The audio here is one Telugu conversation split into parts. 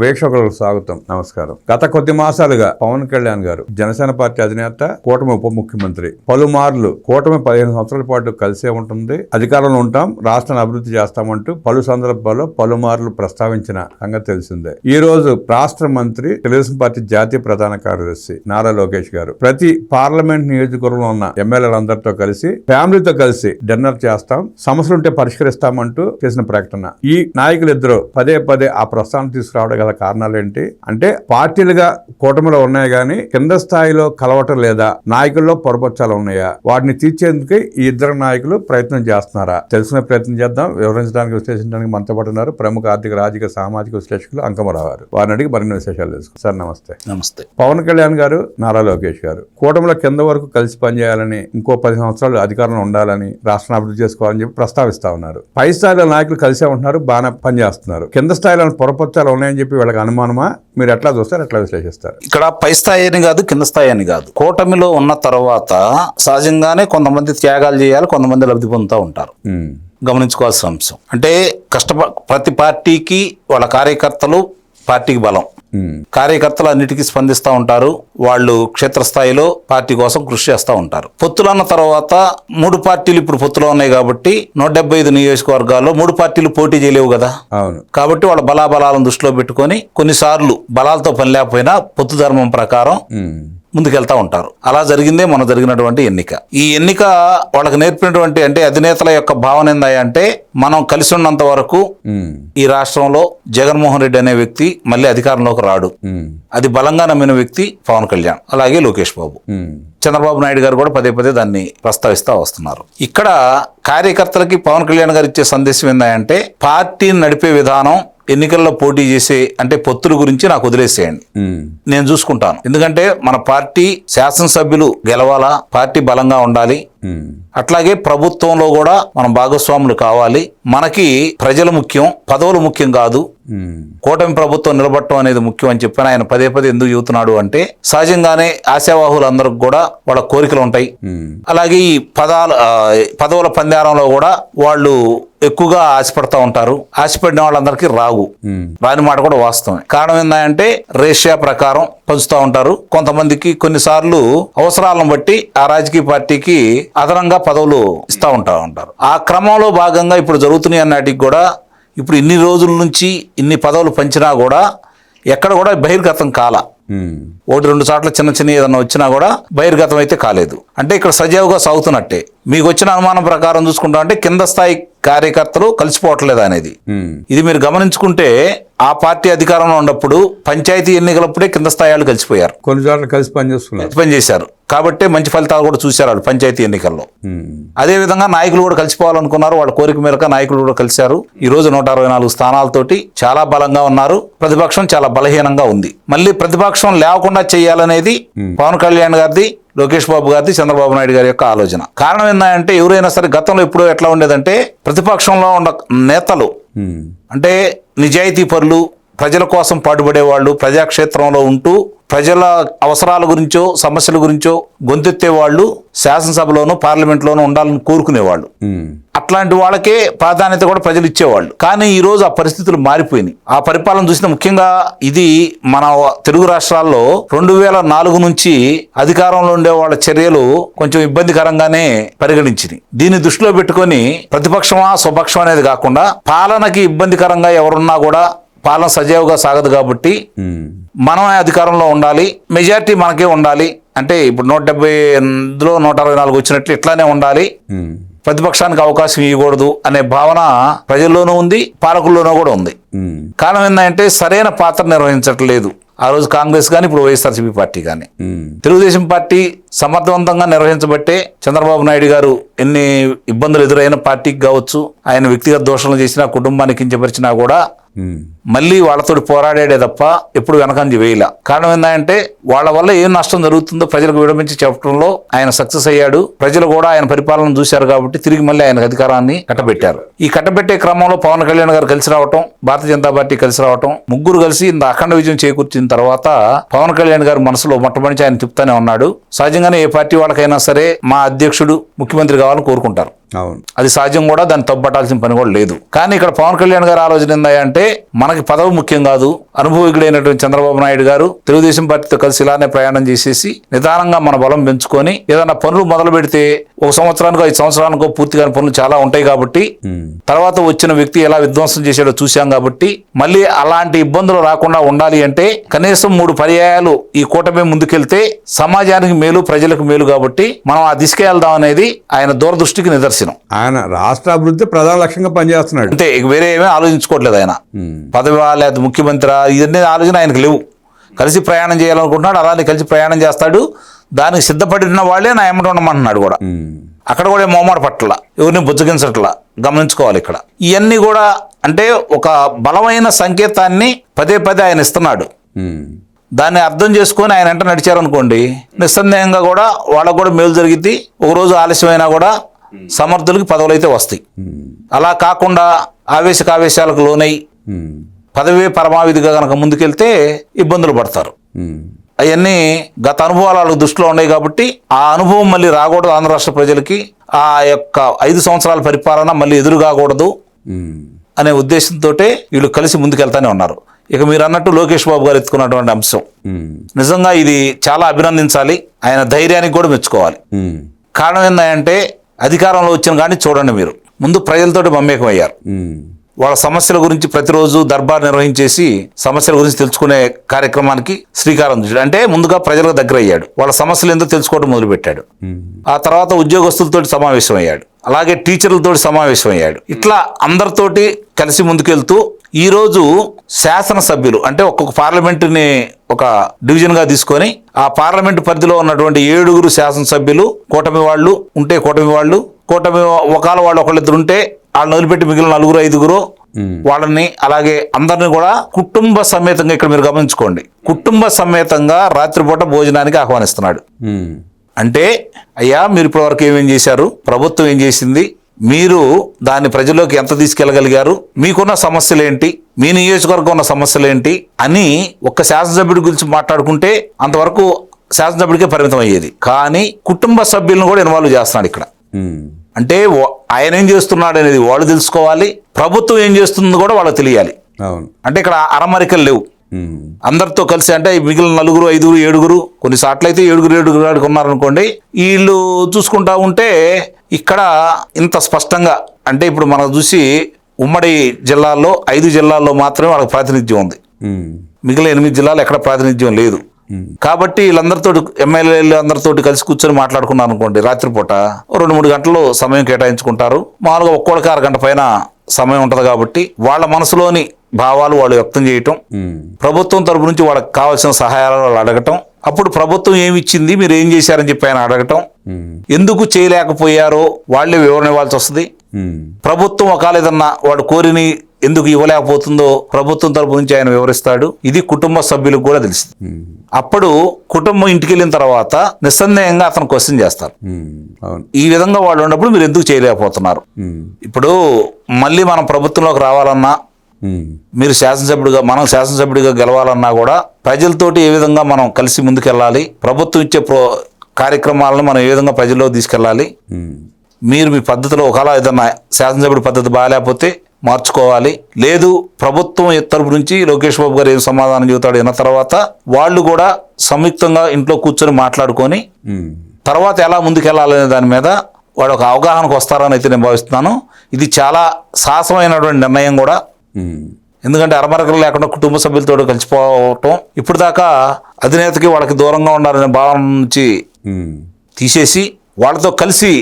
వీక్షకులకు స్వాగతం. నమస్కారం. గత కొద్ది మాసాలుగా పవన్ కళ్యాణ్ గారు జనసేన పార్టీ అధినేత కూటమి ఉప ముఖ్యమంత్రి పలుమార్లు కూటమి పదిహేను సంవత్సరాల పాటు కలిసే ఉంటుంది అధికారంలో ఉంటాం రాష్ట్రాన్ని అభివృద్ధి చేస్తామంటూ పలు సందర్భాల్లో పలుమార్లు ప్రస్తావించిన సంగతి తెలిసిందే. ఈ రోజు రాష్ట్ర మంత్రి తెలుగుదేశం పార్టీ జాతీయ ప్రధాన కార్యదర్శి నారా లోకేష్ గారు ప్రతి పార్లమెంట్ నియోజకవర్గంలో ఉన్న ఎమ్మెల్యేలందరితో కలిసి ఫ్యామిలీతో కలిసి డిన్నర్ చేస్తాం సమస్యలుంటే పరిష్కరిస్తామంటూ చేసిన ప్రకటన. ఈ నాయకులిద్దరూ పదే పదే ఆ ప్రస్తావన తీసుకురావడం గల కారణాలు ఏంటి అంటే పార్టీలుగా కూటమిలో ఉన్నాయి కానీ కింద స్థాయిలో కలవటం లేదా నాయకుల్లో పొరపచ్చాలు ఉన్నాయా? వాటిని తీర్చేందుకు ఈ ఇద్దరు నాయకులు ప్రయత్నం చేస్తున్నారా? తెలుసుకునే ప్రయత్నం చేద్దాం. వివరించడానికి విశ్లేషించడానికి మనతో పాటు ఉన్నారు ప్రముఖ ఆర్థిక రాజకీయ సామాజిక విశ్లేషకులు అంకమరావు గారు. వారిని అడిగి మరిన్ని విశేషాలు తెలుసుకుంటాం సార్ నమస్తే. నమస్తే. పవన్ కళ్యాణ్ గారు నారా లోకేష్ గారు. కూటమిలో కింద వరకు కలిసి పనిచేయాలని ఇంకో పది సంవత్సరాలు అధికారంలో ఉండాలని రాష్ట్రం అభివృద్ధి చేసుకోవాలని చెప్పి ప్రస్తావిస్తా ఉన్నారు. పై స్థాయిలో నాయకులు కలిసే ఉంటున్నారు బాగానే పనిచేస్తున్నారు. కింద స్థాయిలో పొరపచ్చాలు ఉన్నాయని చెప్పి వీళ్ళకి అనుమానమా? మీరు ఎట్లా చూస్తారు ఎట్లా విశ్లేషిస్తారు? ఇక్కడ పై స్థాయి అని కాదు కింద స్థాయి అని కాదు. కూటమిలో ఉన్న తర్వాత సహజంగానే కొంతమంది త్యాగాలు చేయాలి కొంతమంది లబ్ధి పొందుతూ ఉంటారు. గమనించుకోవాల్సిన అంశం. అంటే కష్టప ప్రతి పార్టీకి వాళ్ళ కార్యకర్తలు పార్టీకి బలం. కార్యకర్తలు అన్నిటికీ స్పందిస్తూ ఉంటారు. వాళ్ళు క్షేత్రస్థాయిలో పార్టీ కోసం కృషి చేస్తూ ఉంటారు. పొత్తులు అన్న తర్వాత మూడు పార్టీలు ఇప్పుడు పొత్తులో ఉన్నాయి కాబట్టి నూట డెబ్బై ఐదు నియోజకవర్గాల్లో మూడు పార్టీలు పోటీ చేయలేవు కదా. అవును. కాబట్టి వాళ్ళ బలాబలాలను దృష్టిలో పెట్టుకొని కొన్నిసార్లు బలాలతో పని లేకపోయినా పొత్తు ధర్మం ప్రకారం ముందుకెళ్తా ఉంటారు. అలా జరిగిందే మన జరిగినటువంటి ఎన్నిక. ఈ ఎన్నిక వాళ్ళకి నేర్పినటువంటి అంటే అధినేతల యొక్క భావన ఏందంటే మనం కలిసి ఉన్నంత వరకు ఈ రాష్ట్రంలో జగన్మోహన్ రెడ్డి అనే వ్యక్తి మళ్ళీ అధికారంలోకి రాడు. అది బలంగా నమ్మిన వ్యక్తి పవన్ కళ్యాణ్ అలాగే లోకేష్ బాబు. చంద్రబాబు నాయుడు గారు కూడా పదే పదే దాన్ని ప్రస్తావిస్తూ వస్తున్నారు. ఇక్కడ కార్యకర్తలకి పవన్ కళ్యాణ్ గారు ఇచ్చే సందేశం ఏంటంటే పార్టీని నడిపే విధానం ఎన్నికల్లో పోటీ చేసే అంటే పొత్తుల గురించి నాకు వదిలేసేయండి. నేను చూసుకుంటాను. ఎందుకంటే మన పార్టీ శాసనసభ్యులు గెలవాలా పార్టీ బలంగా ఉండాలి. అట్లాగే ప్రభుత్వంలో కూడా మనం భాగస్వాములు కావాలి. మనకి ప్రజలు ముఖ్యం పదవులు ముఖ్యం కాదు. కూటమి ప్రభుత్వం నిలబడటం అనేది ముఖ్యం అని చెప్పి ఆయన పదే పదే ఎందుకు చెబుతున్నాడు అంటే సహజంగానే ఆశావాహులందరికి కూడా వాళ్ళ కోరికలు ఉంటాయి. ఉమ్, అలాగే ఈ పదాల పదవుల పందారంలో కూడా వాళ్ళు ఎక్కువగా ఆశపడతా ఉంటారు. ఆశపడిన వాళ్ళందరికీ రావు. ఉమ్, రాని మాట కూడా వాస్తవమే. కారణం ఏంటంటే రేషియా ప్రకారం పంచుతూ ఉంటారు. కొంతమందికి కొన్నిసార్లు అవసరాలను బట్టి ఆ రాజకీయ పార్టీకి అదనంగా పదవులు ఇస్తూ ఉంటా ఉంటారు. ఆ క్రమంలో భాగంగా ఇప్పుడు జరుగుతున్నాయి అన్నటికి కూడా ఇప్పుడు ఇన్ని రోజుల నుంచి ఇన్ని పదవులు పంచినా కూడా ఎక్కడ కూడా బహిర్గతం కాల. ఒకటి రెండు చోట్ల చిన్న చిన్న ఏదన్నా వచ్చినా కూడా బహిర్గతం అయితే కాలేదు. అంటే ఇక్కడ సజావుగా సాగుతున్నట్టే. మీకు వచ్చిన అనుమానం ప్రకారం చూసుకుంటా అంటే కింద స్థాయి కార్యకర్తలు కలిసిపోవట్లేదు అనేది. ఇది మీరు గమనించుకుంటే ఆ పార్టీ అధికారంలో ఉన్నప్పుడు పంచాయతీ ఎన్నికలప్పుడే కింద స్థాయి వాళ్ళు కలిసిపోయారు. కొన్ని చోట్ల కలిసి పనిచేస్తున్నారు. పని చేశారు కాబట్టే మంచి ఫలితాలు కూడా చూశారు వాళ్ళు పంచాయతీ ఎన్నికల్లో. అదే విధంగా నాయకులు కూడా కలిసిపోవాలనుకున్నారు. వాళ్ళ కోరిక మేరకు నాయకులు కూడా కలిశారు. ఈ రోజు నూట అరవై నాలుగు స్థానాలతోటి చాలా బలంగా ఉన్నారు. ప్రతిపక్షం చాలా బలహీనంగా ఉంది. మళ్ళీ ప్రతిపక్షం లేకుండా చేయాలనేది పవన్ కళ్యాణ్ గారిది లోకేష్ బాబు గారిది చంద్రబాబు నాయుడు గారి యొక్క ఆలోచన. కారణం ఏంటంటే ఎవరైనా సరే గతంలో ఎప్పుడో ఎట్లా ఉండేదంటే ప్రతిపక్షంలో ఉన్న నేతలు అంటే నిజాయితీ పరులు ప్రజల కోసం పాటుపడేవాళ్ళు ప్రజాక్షేత్రంలో ఉంటూ ప్రజల అవసరాల గురించో సమస్యల గురించో గొంతెత్తే వాళ్ళు శాసనసభలోనూ పార్లమెంట్లోనూ ఉండాలని కోరుకునేవాళ్ళు. అట్లాంటి వాళ్ళకే ప్రాధాన్యత కూడా ప్రజలు ఇచ్చేవాళ్ళు. కానీ ఈ రోజు ఆ పరిస్థితులు మారిపోయినాయి. ఆ పరిపాలన చూసిన ముఖ్యంగా ఇది మన తెలుగు రాష్ట్రాల్లో రెండు వేల నాలుగు నుంచి అధికారంలో ఉండే వాళ్ళ చర్యలు కొంచెం ఇబ్బందికరంగానే పరిగణించింది దీన్ని దృష్టిలో పెట్టుకొని ప్రతిపక్షమా స్వపక్షం అనేది కాకుండా పాలనకి ఇబ్బందికరంగా ఎవరున్నా కూడా పాలన సజావుగా సాగదు కాబట్టి మనమే అధికారంలో ఉండాలి. మెజారిటీ మనకే ఉండాలి. అంటే ఇప్పుడు నూట డెబ్బై ఎనిమిదిలో నూట అరవై నాలుగు వచ్చినట్లు ఇట్లానే ఉండాలి. ప్రతిపక్షానికి అవకాశం ఇవ్వకూడదు అనే భావన ప్రజల్లోనూ ఉంది పాలకుల్లోనూ కూడా ఉంది. కారణం ఏంటంటే సరైన పాత్ర నిర్వహించట్లేదు. ఆ రోజు కాంగ్రెస్ కానీ ఇప్పుడు వైఎస్ఆర్సీపీ పార్టీ కానీ తెలుగుదేశం పార్టీ సమర్థవంతంగా నిర్వహించబట్టే చంద్రబాబు నాయుడు గారు ఎన్ని ఇబ్బందులు ఎదురైన పార్టీకి కావచ్చు ఆయన వ్యక్తిగత దోషణలు చేసినా కుటుంబాన్ని కించపరిచినా కూడా మళ్ళీ వాళ్ళతో పోరాడాడే తప్ప ఎప్పుడు వెనకంజి వేయల. కారణం ఏంటంటే వాళ్ళ వల్ల ఏం నష్టం జరుగుతుందో ప్రజలకు విడమించి చెప్పడంలో ఆయన సక్సెస్ అయ్యాడు. ప్రజలు కూడా ఆయన పరిపాలన చూశారు కాబట్టి తిరిగి మళ్ళీ ఆయన అధికారాన్ని కట్టబెట్టారు. ఈ కట్టబెట్టే క్రమంలో పవన్ కళ్యాణ్ గారు కలిసి రావటం భారతీయ జనతా పార్టీ కలిసి రావటం ముగ్గురు కలిసి ఇంత అఖండ విజయం చేకూర్చిన తర్వాత పవన్ కళ్యాణ్ గారి మనసులో మొట్టమొదటి ఆయన చెప్తానే ఉన్నాడు. సహజంగానే ఏ పార్టీ వాళ్ళకైనా సరే మా అధ్యక్షుడు ముఖ్యమంత్రి కావాలని కోరుకుంటారు. అవును. అది సహజం కూడా దాన్ని తప్పట్టాల్సిన పని కూడా లేదు. కానీ ఇక్కడ పవన్ కళ్యాణ్ గారు ఆలోచన ఏంటంటే మనకి పదవి ముఖ్యం కాదు. అనుభవజ్ఞుడైనటువంటి చంద్రబాబు నాయుడు గారు తెలుగుదేశం పార్టీతో కలిసి ఇలానే ప్రయాణం చేసేసి నిదానంగా మన బలం పెంచుకొని ఏదైనా పనులు మొదలు పెడితే ఒక సంవత్సరానికో ఐదు సంవత్సరానికో పూర్తిగా పనులు చాలా ఉంటాయి కాబట్టి తర్వాత వచ్చిన వ్యక్తి ఎలా విధ్వంసం చేశాడో చూశాం కాబట్టి మళ్ళీ అలాంటి ఇబ్బందులు రాకుండా ఉండాలి అంటే కనీసం మూడు పర్యాయాలు ఈ కూటమి ముందుకెళ్తే సమాజానికి మేలు ప్రజలకు మేలు కాబట్టి మనం ఆ దిశకి వెళ్దాం అనేది ఆయన దూరదృష్టికి నిదర్శనం. ఆయన రాష్ట్ర అభివృద్ధి ప్రధాన లక్ష్యంగా పనిచేస్తున్నాడు. అంతే ఇక వేరే ఏమీ ఆలోచించుకోవట్లేదు ఆయన. పదవి లేదా ముఖ్యమంత్రి ఇవన్నీ ఆలోచన ఆయనకు లేవు. కలిసి ప్రయాణం చేయాలనుకుంటున్నాడు అలానే కలిసి ప్రయాణం చేస్తాడు. దానికి సిద్ధపడిన వాళ్ళే నా ఎమ్మట ఉండమంటున్నాడు కూడా. అక్కడ కూడా ఏం మొహమాట పట్ల ఎవరిని బుజ్జగించట్ల గమనించుకోవాలి ఇక్కడ. ఇవన్నీ కూడా అంటే ఒక బలమైన సంకేతాన్ని పదే పదే ఆయన ఇస్తున్నాడు. దాన్ని అర్థం చేసుకొని ఆయన వెంట నడిచారనుకోండి నిస్సందేహంగా కూడా వాళ్ళకు కూడా మేలు జరిగింది ఒక రోజు ఆలస్యమైనా కూడా సమర్థులకి పదవులు అయితే వస్తాయి. అలా కాకుండా ఆవేశ కావేశాలకు లోనై పదవే పరమావిధిగా కనుక ముందుకెళ్తే ఇబ్బందులు పడతారు. అవన్నీ గత అనుభవాలు వాళ్ళకి దృష్టిలో ఉన్నాయి కాబట్టి ఆ అనుభవం మళ్ళీ రాకూడదు ఆంధ్ర రాష్ట్ర ప్రజలకి. ఆ యొక్క ఐదు సంవత్సరాల పరిపాలన మళ్ళీ ఎదురు కాకూడదు అనే ఉద్దేశంతో వీళ్ళు కలిసి ముందుకెళ్తానే ఉన్నారు. ఇక మీరు అన్నట్టు లోకేష్ బాబు గారు ఎత్తుకున్నటువంటి అంశం. నిజంగా ఇది చాలా అభినందించాలి. ఆయన ధైర్యానికి కూడా మెచ్చుకోవాలి. కారణం ఏంటంటే అధికారంలో వచ్చిన కానీ చూడండి మీరు. ముందు ప్రజలతోటి మమేకం అయ్యారు వాళ్ళ సమస్యల గురించి ప్రతిరోజు దర్బార్ నిర్వహించేసి సమస్యల గురించి తెలుసుకునే కార్యక్రమానికి శ్రీకారం చుట్టాడు. అంటే ముందుగా ప్రజలకు దగ్గర అయ్యాడు వాళ్ళ సమస్యలు ఎందుకు తెలుసుకోవడం మొదలుపెట్టాడు. ఆ తర్వాత ఉద్యోగస్తులతోటి సమావేశం అయ్యాడు అలాగే టీచర్లతోటి సమావేశం అయ్యాడు ఇట్లా అందరితోటి కలిసి ముందుకెళ్తూ ఈ రోజు శాసనసభ్యులు అంటే ఒక్కొక్క పార్లమెంటుని ఒక డివిజన్గా తీసుకొని ఆ పార్లమెంటు పరిధిలో ఉన్నటువంటి ఏడుగురు శాసనసభ్యులు కూటమి వాళ్ళు ఉంటే కూటమి వాళ్ళు కూటమి ఒకవేళ వాళ్ళు ఒకళ్ళిద్దరు ఉంటే వాళ్ళని వదిలిపెట్టి మిగిలిన నలుగురు ఐదుగురు వాళ్ళని అలాగే అందరిని కూడా కుటుంబ సమేతంగా ఇక్కడ మీరు గమనించుకోండి. కుటుంబ సమేతంగా రాత్రిపూట భోజనానికి ఆహ్వానిస్తున్నాడు. అంటే అయ్యా మీరు ఇప్పటివరకు ఏమేం చేశారు? ప్రభుత్వం ఏం చేసింది? మీరు దాన్ని ప్రజల్లోకి ఎంత తీసుకెళ్ళగలిగారు మీకున్న సమస్యలు ఏంటి మీ నియోజకవర్గం ఉన్న సమస్యలు ఏంటి అని ఒక్క శాసనసభ్యుడి గురించి మాట్లాడుకుంటే అంతవరకు శాసనసభ్యుడికే పరిమితం అయ్యేది. కానీ కుటుంబ సభ్యులను కూడా ఇన్వాల్వ్ చేస్తున్నాడు ఇక్కడ. అంటే ఆయన ఏం చేస్తున్నాడు అనేది వాళ్ళు తెలుసుకోవాలి. ప్రభుత్వం ఏం చేస్తుందో కూడా వాళ్ళకి తెలియాలి. అంటే ఇక్కడ అరమరికలు లేవు. అందరితో కలిసి అంటే మిగిలిన నలుగురు ఐదుగురు ఏడుగురు కొన్ని సార్లు అయితే ఏడుగురు ఏడుగురు ఆడికి ఉన్నారనుకోండి వీళ్ళు చూసుకుంటా ఉంటే ఇక్కడ ఇంత స్పష్టంగా అంటే ఇప్పుడు మనం చూసి ఉమ్మడి జిల్లాల్లో ఐదు జిల్లాల్లో మాత్రమే వాళ్ళకి ప్రాతినిధ్యం ఉంది. మిగిలిన ఎనిమిది జిల్లాలు ఎక్కడ ప్రాతినిధ్యం లేదు. కాబట్టి వీళ్ళందరితో ఎమ్మెల్యేలు అందరితో కలిసి కూర్చొని మాట్లాడుకున్నారు అనుకోండి రాత్రిపూట రెండు మూడు గంటలు సమయం కేటాయించుకుంటారు. మామూలుగా ఒక్కొక్కడికి అరగంట పైన సమయం ఉంటుంది కాబట్టి వాళ్ళ మనసులోని భావాలు వాళ్ళు వ్యక్తం చేయటం ప్రభుత్వం తరపు నుంచి వాళ్ళకి కావాల్సిన సహాయాలు వాళ్ళు అడగటం అప్పుడు ప్రభుత్వం ఏమి ఇచ్చింది మీరు ఏం చేశారని చెప్పి ఆయన అడగటం. ఎందుకు చేయలేకపోయారో వాళ్ళే వివరణ ఇవ్వాల్సి వస్తుంది. ప్రభుత్వం ఒకవేళ ఏదన్నా వాడు కోరిని ఎందుకు ఇవ్వలేకపోతుందో ప్రభుత్వం తరపు నుంచి ఆయన వివరిస్తాడు. ఇది కుటుంబ సభ్యులకు కూడా తెలిసింది ఉమ్, అప్పుడు కుటుంబం ఇంటికి వెళ్ళిన తర్వాత నిస్సందేహంగా అతను క్వశ్చన్ చేస్తారు. ఈ విధంగా వాళ్ళు ఉన్నప్పుడు మీరు ఎందుకు చేయలేకపోతున్నారు? ఇప్పుడు మళ్ళీ మనం ప్రభుత్వంలోకి రావాలన్నా మీరు శాసనసభ్యుడిగా మనం శాసనసభ్యుడిగా గెలవాలన్నా కూడా ప్రజలతోటి ఏ విధంగా మనం కలిసి ముందుకెళ్ళాలి ప్రభుత్వం ఇచ్చే ప్రో కార్యక్రమాలను మనం ఏ విధంగా ప్రజల్లో తీసుకెళ్ళాలి మీరు మీ పద్ధతిలో ఒకలా ఏదన్నా శాసనసభ్యుడి పద్ధతి బాగాలేకపోతే మార్చుకోవాలి. లేదు ప్రభుత్వం తరపు నుంచి లోకేష్ బాబు గారు ఏం సమాధానం చెబుతాడు అన్న తర్వాత వాళ్ళు కూడా సంయుక్తంగా ఇంట్లో కూర్చొని మాట్లాడుకొని తర్వాత ఎలా ముందుకెళ్ళాలనే దాని మీద వాడు ఒక అవగాహనకు వస్తారని అయితే నేను భావిస్తున్నాను. ఇది చాలా సాహసమైనటువంటి నిర్ణయం కూడా. ఎందుకంటే అరమరకలు లేకుండా కుటుంబ సభ్యులతో కలిసిపోవటం ఇప్పుడు దాకా అధినేతకి వాళ్ళకి దూరంగా ఉండాలనే భావన నుంచి. తీసేసి వాళ్ళతో కలిసి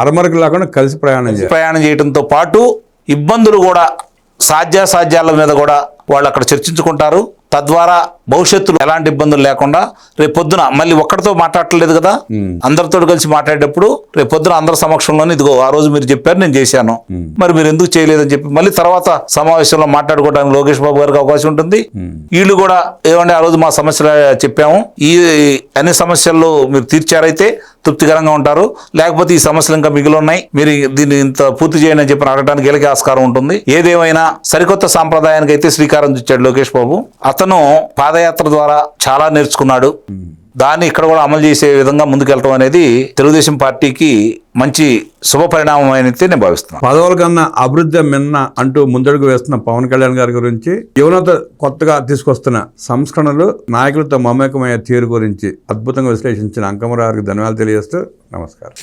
అరమరకు లేకుండా కలిసి ప్రయాణం ప్రయాణం చేయడంతో పాటు ఇబ్బందులు కూడా సాధ్యాసాధ్యాల మీద కూడా వాళ్ళు అక్కడ చర్చించుకుంటారు. తద్వారా భవిష్యత్తులో ఎలాంటి ఇబ్బందులు లేకుండా రేపు పొద్దున మళ్ళీ ఒక్కడితో మాట్లాడట్లేదు కదా. అందరితో కలిసి మాట్లాడేటప్పుడు రేపు పొద్దున అందరి సమక్షంలోనే ఇదిగో ఆ రోజు మీరు చెప్పారు నేను చేశాను. మరి మీరు ఎందుకు చేయలేదని చెప్పి మళ్ళీ తర్వాత సమావేశంలో మాట్లాడుకోవడానికి లోకేష్ బాబు గారికి అవకాశం ఉంటుంది. వీళ్ళు కూడా ఏమంటే ఆ రోజు మా సమస్యలు చెప్పాము. ఈ అన్ని సమస్యలు మీరు తీర్చారైతే తృప్తికరంగా ఉంటారు. లేకపోతే ఈ సమస్యలు ఇంకా మిగిలి ఉన్నాయి. మీరు దీన్ని ఇంత పూర్తి చేయండి అని చెప్పి అడగడానికి వీళ్ళకి ఆస్కారం ఉంటుంది. ఏదేమైనా సరికొత్త సాంప్రదాయానికి అయితే శ్రీకారం చుట్టాడు లోకేష్ బాబు. అతను పాదయాత్ర ద్వారా చాలా నేర్చుకున్నాడు. దాన్ని ఇక్కడ కూడా అమలు చేసే విధంగా ముందుకెళ్ళటం అనేది తెలుగుదేశం పార్టీకి మంచి శుభ పరిణామం అయితే నేను భావిస్తున్నాను. పదవుల కన్నా అభివృద్ధి మిన్న అంటూ ముందడుగు వేస్తున్న పవన్ కళ్యాణ్ గారి గురించి యువనత కొత్తగా తీసుకొస్తున్న సంస్కరణలు నాయకులతో మమేకమయ్యే తీరు గురించి అద్భుతంగా విశ్లేషించిన అంకమరావుకి ధన్యవాదాలు తెలియజేస్తూ నమస్కారం.